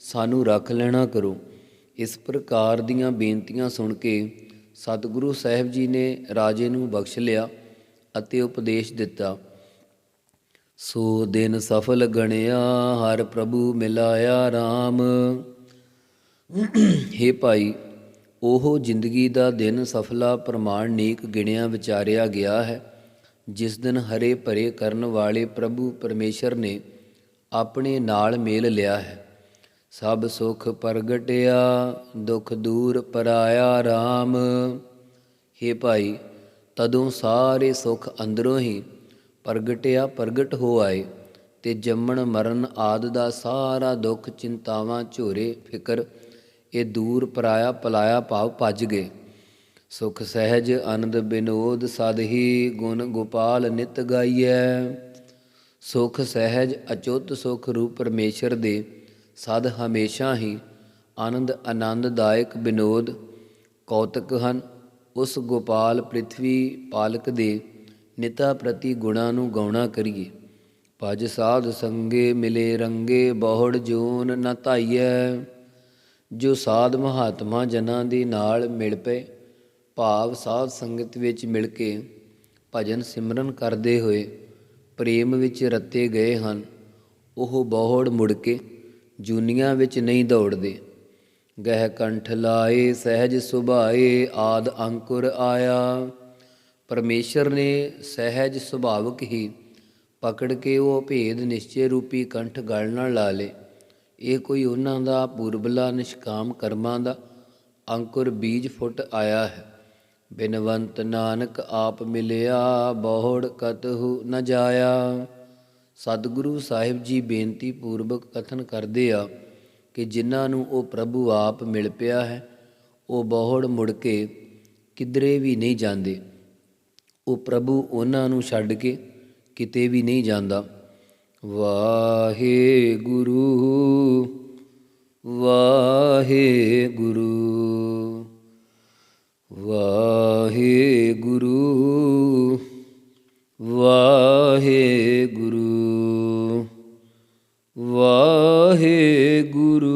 ਸਾਨੂੰ ਰੱਖ ਲੈਣਾ ਕਰੋ। ਇਸ ਪ੍ਰਕਾਰ ਦੀਆਂ ਬੇਨਤੀਆਂ ਸੁਣ ਕੇ ਸਤਿਗੁਰੂ ਸਾਹਿਬ ਜੀ ਨੇ ਰਾਜੇ ਨੂੰ ਬਖਸ਼ ਲਿਆ ਅਤੇ ਉਪਦੇਸ਼ ਦਿੱਤਾ। ਸੋ ਦਿਨ ਸਫਲ ਗਣਿਆ, ਹਰ ਪ੍ਰਭੂ ਮਿਲਾਇਆ RAM ਹੇ ਭਾਈ, ਉਹ ਜ਼ਿੰਦਗੀ ਦਾ ਦਿਨ ਸਫਲਾ ਪ੍ਰਮਾਣ ਨੀਕ ਗਿਣਿਆ ਵਿਚਾਰਿਆ ਗਿਆ ਹੈ। ਜਿਸ ਦਿਨ ਹਰੇ ਭਰੇ ਕਰਨ ਵਾਲੇ ਪ੍ਰਭੂ ਪਰਮੇਸ਼ਰ ਨੇ ਆਪਣੇ ਨਾਲ ਮੇਲ ਲਿਆ ਹੈ। ਸਭ ਸੁਖ ਪ੍ਰਗਟਿਆ, ਦੁਖ ਦੂਰ ਪਰਾਇਆ RAM ਹੇ ਭਾਈ, ਤਦੋਂ ਸਾਰੇ ਸੁਖ ਅੰਦਰੋਂ ਹੀ ਪ੍ਰਗਟਿਆ ਪ੍ਰਗਟ ਹੋ ਆਏ ਤੇ ਜੰਮਣ ਮਰਨ ਆਦ ਦਾ ਸਾਰਾ ਦੁੱਖ ਚਿੰਤਾਵਾਂ ਝੋਰੇ ਫਿਕਰ, ਇਹ ਦੂਰ ਪਰਾਇਆ ਪਲਾਇਆ ਭਾਵ ਭੱਜ ਗਏ। ਸੁਖ ਸਹਿਜ ਆਨੰਦ ਬਿਨੋਦ ਸਦ ਹੀ ਗੁਣ ਗੋਪਾਲ ਨਿਤ ਗਾਈਐ। ਸੁਖ ਸਹਿਜ ਅਚੁੱਤ ਸੁਖ ਰੂਪ ਪਰਮੇਸ਼ਰ ਦੇ, ਸਦ ਹਮੇਸ਼ਾ ਹੀ ਆਨੰਦ ਆਨੰਦਦਾਇਕ ਬਿਨੋਦ। ਕੌਤਕ ਹਨ, ਉਸ ਗੋਪਾਲ ਪ੍ਰਿਥਵੀ ਪਾਲਕ ਦੇ ਨਿਤਾ ਪ੍ਰਤੀ ਗੁਣਾ ਨੂੰ ਗਾਉਣਾ ਕਰੀਏ। ਭਜ ਸਾਧ ਸੰਗੇ ਮਿਲੇ ਰੰਗੇ, ਬਹੁੜ ਜੂਨ ਨ ਧਾਈਐ। ਜੋ ਸਾਧ ਮਹਾਤਮਾ ਜਨਾਂ ਦੇ ਨਾਲ ਮਿਲ ਪਏ, ਭਾਵ ਸਾਧ ਸੰਗਤ ਵਿੱਚ ਮਿਲ ਕੇ ਭਜਨ ਸਿਮਰਨ ਕਰਦੇ ਹੋਏ ਪ੍ਰੇਮ ਵਿੱਚ ਰਤੇ ਗਏ ਹਨ। ਉਹ ਬਹੁੜ ਮੁੜ ਕੇ ਜੂਨੀਆਂ ਵਿੱਚ ਨਹੀਂ ਦੌੜਦੇ। ਗਹਿ ਕੰਠ ਲਾਏ, ਸਹਿਜ ਸੁਭਾਏ, ਆਦ ਅੰਕੁਰ ਆਇਆ। ਪਰਮੇਸ਼ਰ ਨੇ ਸਹਿਜ ਸੁਭਾਵਕ ਹੀ ਪਕੜ ਕੇ ਉਹ ਭੇਦ ਨਿਸ਼ਚੇ ਰੂਪੀ ਕੰਠ ਗਲ ਨਾਲ ਲਾ ਲੇ ਇਹ ਕੋਈ ਉਹਨਾਂ ਦਾ ਪੂਰਬਲਾ ਨਿਸ਼ਕਾਮ ਕਰਮਾਂ ਦਾ ਅੰਕੁਰ ਬੀਜ ਫੁੱਟ ਆਇਆ ਹੈ। ਬਿਨਵੰਤ ਨਾਨਕ ਆਪ ਮਿਲਿਆ, ਬਹੁੜ ਕਤਹੁ ਨ ਜਾਇਆ। ਸਤਿਗੁਰੂ ਸਾਹਿਬ ਜੀ ਬੇਨਤੀ ਪੂਰਵਕ ਕਥਨ ਕਰਦੇ ਆ ਕਿ ਜਿਨ੍ਹਾਂ ਨੂੰ ਉਹ ਪ੍ਰਭੂ ਆਪ ਮਿਲ ਪਿਆ ਹੈ, ਉਹ ਬਹੁੜ ਮੁੜ ਕੇ ਕਿਧਰੇ ਵੀ ਨਹੀਂ ਜਾਂਦੇ। ਉਹ ਪ੍ਰਭੂ ਉਹਨਾਂ ਨੂੰ ਛੱਡ ਕੇ ਕਿਤੇ ਵੀ ਨਹੀਂ ਜਾਂਦਾ। ਵਾਹਿਗੁਰੂ ਵਾਹਿਗੁਰੂ ਵਾਹਿਗੁਰੂ ਵਾਹਿਗੁਰੂ ਵਾਹਿਗੁਰੂ। ਵਾਹਿਗੁਰੂ